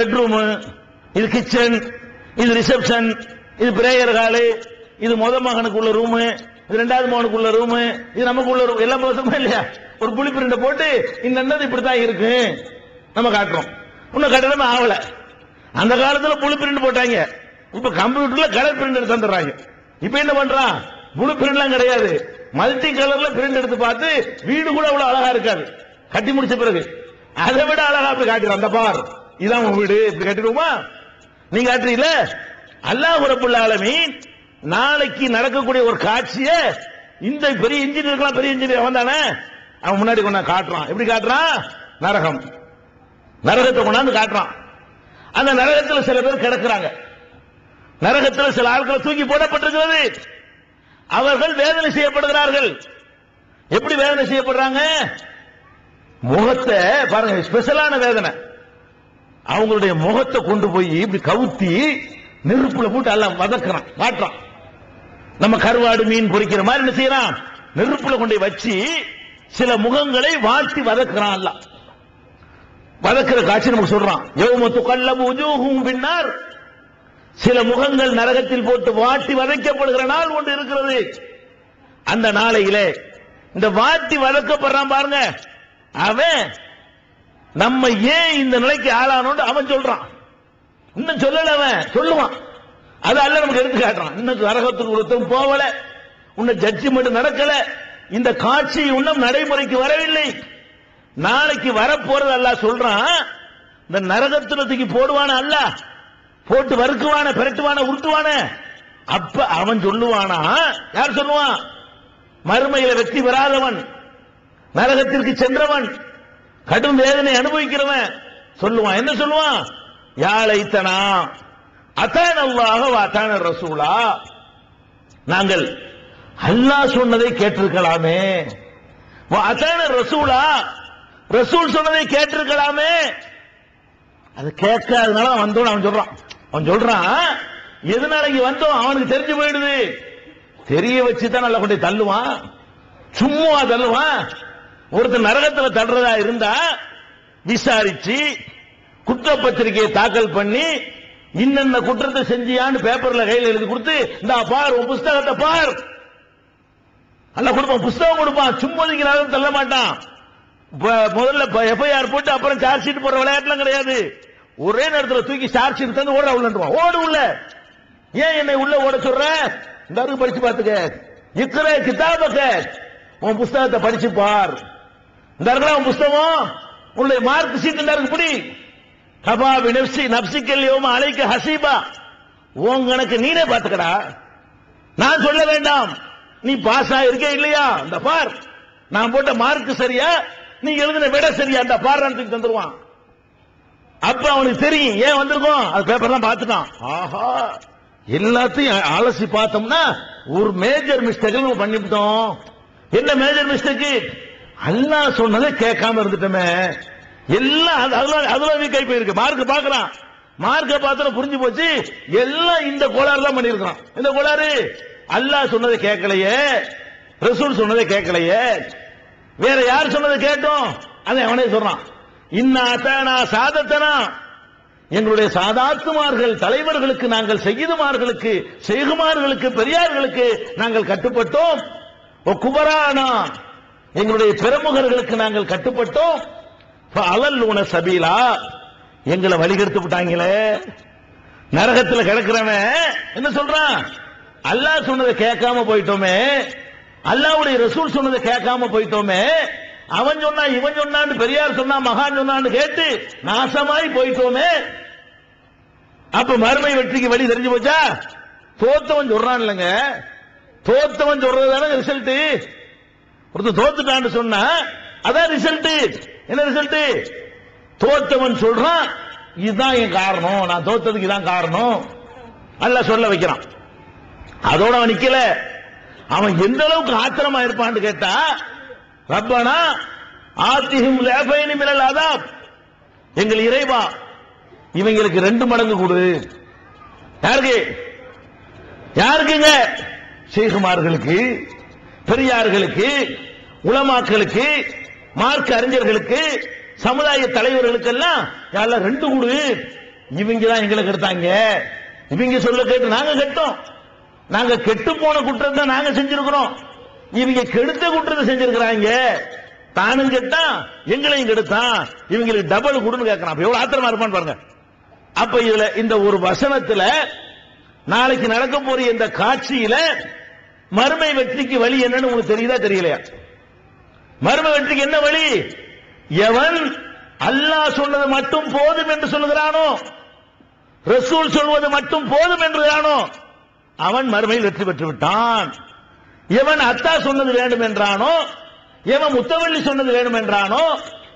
Bedroom இது kitchen இது reception இது பிரேயர் ஹாலு இது முத மகனுக்குள்ள ரூமு இது ரெண்டாவது மகனுக்குள்ள ரூமு இது நமக்கு உள்ள ரூம் எல்லாம் போதுமா இல்லையா? ஒரு புளி பிரிண்ட போட்டு இந்த என்னது இப்படித்தான் இருக்கு. நம்ம காட்டுறோம். இன்னும் கட்டணமே ஆகல. அந்த காலத்துல புளி பிரிண்ட் போட்டாங்க. இப்ப கம்ப்யூட்டர்ல கலர் பிரிண்ட் எடுத்து தந்துடுறாங்க. இப்ப என்ன பண்றான்? புளு பிரிண்ட்லாம் கிடையாது. மல்டி கலர்ல பிரிண்ட் எடுத்து பார்த்து வீடு கூட அவ்வளவு அழகா இருக்காது. கட்டி முடிச்ச பிறகு. அதை விட அழகா அப்படி காட்டுறான். அந்த பார். இதான் உன் வீடு. இப்படி கட்டிடுவோமா? நீங்க காட்டுறீங்கள அல்லாஹ் ரப்புல் ஆலமீன் நாளைக்கு நடக்கக்கூடிய ஒரு காட்சிய இந்த பெரிய இன்ஜினியர்லாம் பெரிய இன்ஜினியர் வந்தானே அவன் முன்னாடி கொண்டாந்து காட்டுறான். எப்படி காட்டுறான்? நரகம். நரகத்தை கொண்டாந்து காட்டுறான். அந்த நரகத்தில் சில பேர் கிடக்குறாங்க. நரகத்தில் சில ஆட்கள் தூக்கி போடப்பட்டிருக்கிறது. அவர்கள் வேதனை செய்யப்படுகிறார்கள். எப்படி வேதனை செய்யப்படுறாங்க? முகத்தை பாருங்க ஸ்பெஷலான வேதனை. அவங்களுடைய முகத்தை கொண்டு போய் இப்படி கவுத்தி நெருப்புல போட்டு எல்லாம் வதக்குறான் காட்டுறான் நம்ம கருவாடு மீன் பொரிக்கிற மாதிரி என்ன செய்யறான்? நெருப்புல கொண்டு போய் வச்சு சில முகங்களை வாழ்த்தி வதக்குறான் எல்லாம் வதக்குற காட்சி நமக்கு சொல்றான். யௌமத்து கல்லபு பின்னார். சில முகங்கள் நரகத்தில் போட்டு வாட்டி வதைக்கப்படுகிற நாள் ஒன்று இருக்கிறது. அந்த நாளையிலே இந்த வாட்டி வதக்கப்படுறான் பாருங்க. அவன் நம்ம ஏன் இந்த நிலைக்கு ஆளானோன்னு அவன் சொல்றான். இன்னும் சொல்லல அவன் சொல்லுவான். அது அல்ல நமக்கு எடுத்து காட்டுறான். இன்னும் நரகத்துக்கு ஒருத்தரும் போகல. இன்னும் ஜட்ஜ்மெண்ட் நடக்கல. இந்த காட்சி இன்னும் நடைமுறைக்கு வரவில்லை. நாளைக்கு வரப்போறது அல்ல சொல்றான். இந்த நரகத்துல போடுவான அல்ல. போட்டு வறுக்குவான பெரட்டுவான உருட்டுவான. அப்ப அவன் சொல்லுவானா? யார் சொல்லுவான்? மறுமையில வெற்றி பெறாதவன். நரகத்திற்கு சென்றவன். கடும் வேதனை அனுபவிக்கிறவன். சொல்லுவான். என்ன சொல்லுவான்? யாழைத்தனா அத்தான அல்லாஹ் அத்தான ரசூலா. நாங்கள் அல்லாஹ் சொன்னதை கேட்டிருக்கலாமே. அத்தான ரசூலா ரசூல் சொன்னதை கேட்டிருக்கலாமே. அது கேட்காதனால அவன் வந்தோம் அவன் சொல்றான். அவன் சொல்றான் எதனால இங்க வந்தோம்? அவனுக்கு தெரிஞ்சு போயிடுது. தெரிய வச்சு தான் நல்லா கொண்டு தள்ளுவான். சும்மா தள்ளுவான். ஒருத்தர் நரகத்தில் தடுறதா இருந்தா விசாரிச்சு குற்றப்பத்திரிகையை தாக்கல் பண்ணி இன்னென்ன குற்றத்தை செஞ்சியான்னு பேப்பர்ல கையில் எழுதி கொடுத்து இந்த பார் உன் புஸ்தகத்தை பார். அல்ல கொடுப்பான் புஸ்தகம் கொடுப்பான். சும்மாதிக்கு நரகம் தள்ள மாட்டான். ப- முதல்ல எஃப்ஐஆர் போட்டு அப்புறம் சார்ஜ் ஷீட் போடுற விளையாட்டுலாம் கிடையாது. ஒரே நேரத்தில் தூக்கி சார்ஜ் ஷீட் தந்து ஓட உள்ளன்றான் ஓடு உள்ள. ஏன் என்னை உள்ள ஓட சொல்ற? இந்த படிச்சு பார்த்துக்க. இக்கிற கிதாபக்க உன் புஸ்தகத்தை படிச்சு பார். இந்த இருக்கலாம் புஸ்தகம்? உன்னுடைய மார்க் சீட் இந்த இருக்கு புடி கபாபி நப்சி நப்சிக்கல்யோமா அழைக்க ஹசீபா. உன் கணக்கு நீனே பாத்துக்கடா நான் சொல்ல வேண்டாம். நீ பாஸ் ஆயிருக்கே இல்லையா? இந்த பார். நான் போட்ட மார்க் சரியா? நீ எழுதின விட சரியா? அந்த பார் தந்துருவான். அப்ப அவனுக்கு தெரியும். ஏன் வந்திருக்கோம்? அது பேப்பர்லாம் பார்த்துட்டான். ஆஹா. எல்லாத்தையும் அலசி பார்த்தோம்னா ஒரு மேஜர் மிஸ்டேக் பண்ணிவிட்டோம். என்ன மேஜர் மிஸ்டேக் அல்லாஹ் சொன்னதை கேட்காம இருந்துட்டோமே. எல்லாம் அது- அதுல அதுல கை போயிருக்கு. மார்க் பாக்குறான் மார்க்க பார்த்தா புரிஞ்சு போச்சு. எல்லாம் இந்த கோளாறு தான் பண்ணிருக்கான் இந்த கோளாறு. அல்லாஹ் சொன்னதை கேட்கலையே. ரசூல் சொன்னதை கேட்கலையே. வேற யார் சொன்னதை கேட்டோம்? அதை அவனே சொல்றான். இன்ன சாதத்தனா? எங்களுடைய சாதாத்துமார்கள் தலைவர்களுக்கு நாங்கள் செய்யுதுமார்களுக்கு செய்குமார்களுக்கு பெரியார்களுக்கு நாங்கள் கட்டுப்பட்டோம். ஓ குபரானா? எங்களுடைய பிரமுகர்களுக்கு நாங்கள் கட்டுப்பட்டோம். அலல்லூன சபீலா. எங்களை வழிகெடுத்து விட்டாங்களே. நரகத்தில் கிடக்கிறவன் என்ன சொல்றான்? அல்லாஹ் சொன்னதை கேட்காம போயிட்டோமே. அல்லாவுடைய ரசூல் சொன்னதை கேட்காம போயிட்டோமே. அவன் சொன்னா இவன் சொன்னான்னு பெரியார் சொன்னா மகான் சொன்னான்னு கேட்டு நாசமாய் போயிட்டோமே. அப்ப மறுமை வெற்றிக்கு வழி தெரிஞ்சு போச்சா? தோத்தவன் சொல்றான் இல்லைங்க. தோத்தவன் சொல்றது தானே ரிசல்ட் ஒருத்தர் தோத்துட்டான்னு சொன்னா அதான் ரிசல்ட் என்ன ரிசல்ட் தோத்தவன் சொல்றான் இதுதான் என் காரணம். நான் தோத்ததுக்கு இதான் காரணம். அல்ல சொல்ல வைக்கிறான். அதோட அவன் நிக்கல. அவன் எந்த அளவுக்கு ஆத்திரமா இருப்பான்னு கேட்டா ரப்பனா ஆத்திஹும் லேபைனி மினல் அதாப். எங்கள் இறைவா இவங்களுக்கு ரெண்டு மடங்கு கொடு. யாருக்கு? யாருக்குங்க? சீகுமார்களுக்கு பெரியார்களுக்கு உலமாக்களுக்கு மார்க்க அறிஞர்களுக்கு சமுதாய தலைவர்களுக்கெல்லாம் யாரெல்லாம் ரெண்டு கூடு. இவங்க தான் எங்களை கெடுத்தாங்க. இவங்க சொல்ல கேட்டு நாங்க கெட்டோம். நாங்க கெட்டு போன குற்றத்தை நாங்க செஞ்சிருக்கிறோம். இவங்க கெடுத்த குற்றத்தை செஞ்சிருக்கிறாங்க. தானும் கெட்டான் எங்களையும் கெடுத்தான். இவங்களுக்கு டபுள் கொடுன்னு கேட்கறான் எவ்வளவு ஆத்திரமா இருப்பான்னு பாருங்க. அப்ப இதுல இந்த ஒரு வசனத்துல நாளைக்கு நடக்க போற இந்த காட்சியில மறுமை வெற்றிக்கு வழி என்னன்னு உங்களுக்கு தெரியுதா தெரியலையா? மருமை வெற்றிக்கு என்ன வழி? எவன் அல்லாஹ் சொன்னது மட்டும் போதும் என்று சொல்லுகிறானோ ரசூல் சொல்வது மட்டும் போதும் என்றுதானோ அவன் மறுமையில் வெற்றி பெற்று விட்டான் எவன் அத்தா சொன்னது வேண்டும் என்றானோ எவன் முத்தவள்ளி சொன்னது வேண்டும் என்றானோ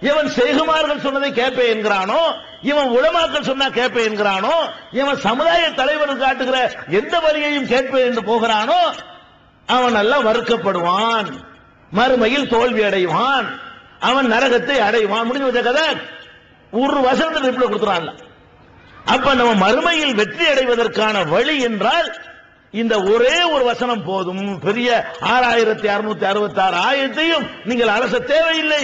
இவன் செய்குமார்கள் சொன்னதை கேட்பேன் என்கிறானோ இவன் உலமாக்கள் சொன்னா கேட்பேன் என்கிறானோ இவன் சமுதாய தலைவர் காட்டுகிற எந்த வழியையும் கேட்பேன் என்று போகிறானோ அவன் எல்லாம் வறுக்கப்படுவான் மறுமையில் தோல்வி அடைவான். அவன் நரகத்தை அடைவான். முடிஞ்சு கதை? ஒரு வசனத்தை ரிப்ளை கொடுத்துறான் அப்ப நம்ம மறுமையில் வெற்றி அடைவதற்கான வழி என்றால் இந்த ஒரே ஒரு வசனம் போதும். பெரிய ஆறாயிரத்தி அறுநூத்தி அறுபத்தி ஆறு ஆயிரத்தையும் நீங்கள் அரச தேவையில்லை.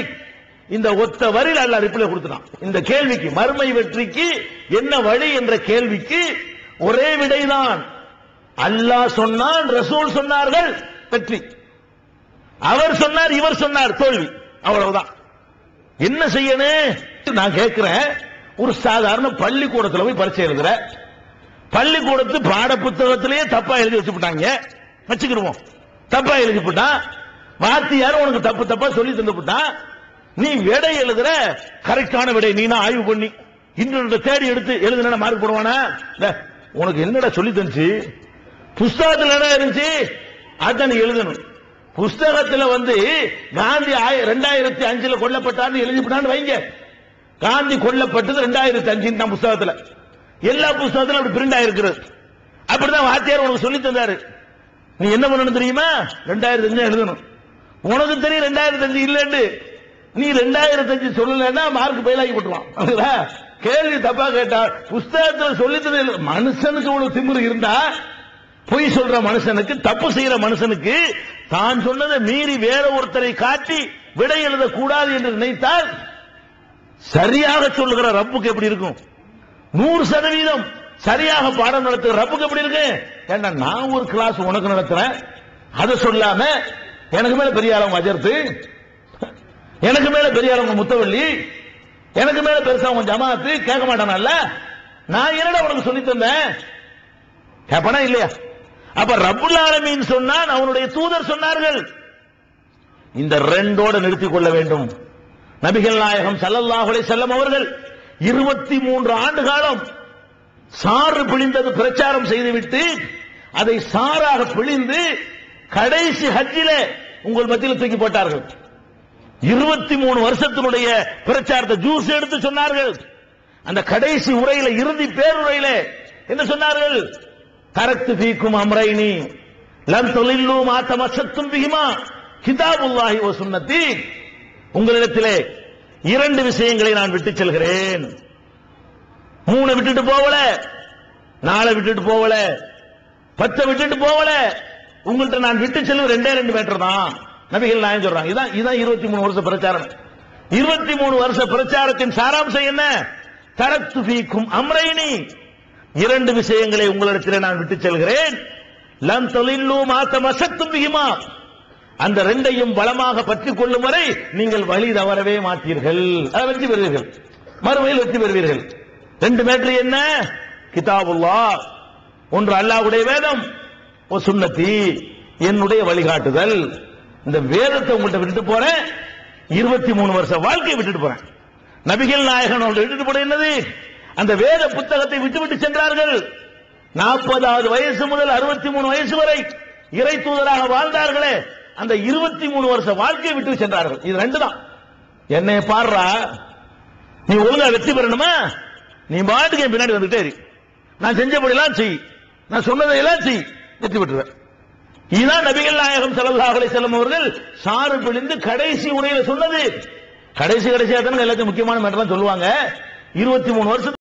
இந்த ஒத்த வரியில் அல்ல ரிப்ளை கொடுத்துட்டான். இந்த கேள்விக்கு மறுமை வெற்றிக்கு என்ன வழி என்ற கேள்விக்கு ஒரே விடைதான். அல்லாஹ் சொன்னான் ரசூல் சொன்னார்கள். வெற்றி. அவர் சொன்னார் இவர் சொன்னார் தோல்வி. அவ்வளவுதான். என்ன செய்யணும் நான் கேட்கிறேன் ஒரு சாதாரண பள்ளிக்கூடத்துல போய் பரிச்சை எழுதுற பள்ளிக்கூடத்து பாட புத்தகத்திலேயே தப்பா எழுதி வச்சுட்டாங்க வச்சுக்கிடுவோம். தப்பா எழுதி போட்டான் வாத்தியார் உனக்கு தப்பு தப்பா சொல்லி தந்து போட்டான் நீ விடை எழுதுற கரெக்டான விடை நீ ஆய்வு பண்ணி. இன்னொரு தேடி எடுத்து எழுதுனா மார்க் போடுவானா? உனக்கு என்னடா சொல்லி தந்துச்சு? புஸ்தகத்தில் என்ன இருந்துச்சு? அதான் நீ எழுதணும். புஸ்தகத்துல வந்து காந்தி ரெண்டாயிரத்தி அஞ்சுல கொல்லப்பட்டார்னு எழுதிவிட்டான்னு வைங்க. காந்தி கொல்லப்பட்டது ரெண்டாயிரத்தி அஞ்சு தான் புஸ்தகத்துல. எல்லா புஸ்தகத்திலும் அப்படி பிரிண்ட் ஆயிருக்கிறது அப்படிதான் வாத்தியார் உனக்கு சொல்லி தந்தாரு. நீ என்ன பண்ணணும் தெரியுமா? ரெண்டாயிரத்தி அஞ்சு எழுதணும். உனக்கு தெரியும் ரெண்டாயிரத்தி அஞ்சு இல்லன்னு. நீ ரெண்டாயிரத்தி அஞ்சு சொல்லலைன்னா மார்க் ஃபெயிலாகி போட்டுவான் கேள்வி தப்பா கேட்டா புஸ்தகத்துல சொல்லி மனுஷனுக்கு உனக்கு திமிரு இருந்தா பொய் சொல்ற மனுஷனுக்கு தப்பு செய்யற மனுஷனுக்கு தான் சொன்னதை மீறி வேற ஒருத்தரை காட்டி விடை எழுதக்கூடாது என்று நினைத்தால் சரியாக சொல்லுகிற ரப்புக்கு எப்படி இருக்கும்? நூறு சதவீதம் சரியாக பாடம் நடத்துகிற ரப்புக்கு எப்படி இருக்கு? ஏன்னா நான் ஒரு கிளாஸ் உனக்கு நடத்துறேன். அதை சொல்லாம எனக்கு மேல பெரிய ஆளவங்க அஜர்த்து எனக்கு மேல பெரிய ஆளவங்க முத்தவள்ளி எனக்கு மேல பெருசா உங்க ஜமாத்து கேட்க மாட்டானல்ல நான் என்னடா உனக்கு சொல்லி தந்தேன்? கேப்பனா இல்லையா? அப்ப ரப்புல் ஆலமீன் சொன்னான் அவனுடைய தூதர் சொன்னார்கள். இந்த ரெண்டோட நிறுத்திக் கொள்ள வேண்டும். நபிகள் நாயகம் சல்லல்லாஹுலே செல்லம் அவர்கள் இருபத்தி மூன்று ஆண்டு காலம் சாறு பிழிந்தது பிரச்சாரம் செய்துவிட்டு அதை சாராக பிழிந்து கடைசி ஹஜ்ஜில உங்கள் மத்தியில் தூக்கி போட்டார்கள். இருபத்தி மூணு வருஷத்தினுடைய பிரச்சாரத்தை ஜூஸ் எடுத்து சொன்னார்கள். அந்த கடைசி உரையில இறுதி பேருரையில என்ன சொன்னார்கள்? தரத்து பீக்கும் அம்ரைனி லம் தொழில்லு மாத்த மசத்தும் பிகிமா கிதாபுல்லாஹி ஓ சுன்னத்தி உங்களிடத்திலே இரண்டு விஷயங்களை நான் விட்டு செல்கிறேன். மூணு விட்டுட்டு போகல. நாளை விட்டுட்டு போகல. பத்தை விட்டுட்டு போகல. உங்கள்கிட்ட நான் விட்டு செல்லும் ரெண்டே ரெண்டு மீட்டர் தான். நபிகள் நான் சொல்றாங்க. இதான் இதான் இருபத்தி மூணு வருஷ பிரச்சாரம். இருபத்தி மூணு வருஷ பிரச்சாரத்தின் சாராம்சம் என்ன? தரத்து பீக்கும் அம்ரைனி. இரண்டு விஷயங்களை உங்களிடத்தில் நான் விட்டு செல்கிறேன். லம் தொழில்லு மாத்த மசத்தும் அந்த ரெண்டையும் பலமாக பற்றிக் கொள்ளும் வரை நீங்கள் வழி தவறவே மாட்டீர்கள். அதை வெற்றி பெறுவீர்கள். மறுமையில் வெற்றி பெறுவீர்கள். ரெண்டு மேட்ரு என்ன? கிதாபுல்லா. ஒன்று அல்லாவுடைய வேதம் சுண்ணத்தி என்னுடைய வழிகாட்டுதல். இந்த வேதத்தை உங்கள்கிட்ட விட்டுட்டு போறேன். இருபத்தி மூணு வருஷம் வாழ்க்கையை விட்டுட்டு போறேன். நபிகள் நாயகன் விட்டுட்டு போட என்னது? அந்த வேத புத்தகத்தை விட்டு விட்டு சென்றார்கள். நாற்பதாவது வயசு முதல் அறுபத்தி மூணு வயசு வரை இறை தூதராக வாழ்ந்தார்களே அந்த இருபத்தி மூணு வருஷ வாழ்க்கையை விட்டு சென்றார்கள். இது ரெண்டு தான் என்னை பாடுறா நீ ஒழுங்கா வெற்றி பெறணுமா? நீ பாட்டுக்கு என் பின்னாடி வந்துட்டே இரு. நான் செஞ்சபடியெல்லாம் செய். நான் சொன்னதையெல்லாம் செய். வெற்றி பெற்றுவேன். இதுதான் நபிகள் நாயகம் ஸல்லல்லாஹு அலைஹி வஸல்லம் அவர்கள் சாறு பிழிந்து கடைசி உரையில சொன்னது. கடைசி கடைசியா தானே எல்லாத்தையும் முக்கியமான மேட்டர்லாம் சொல்லுவாங்க. இருபத்தி மூணு வருஷம்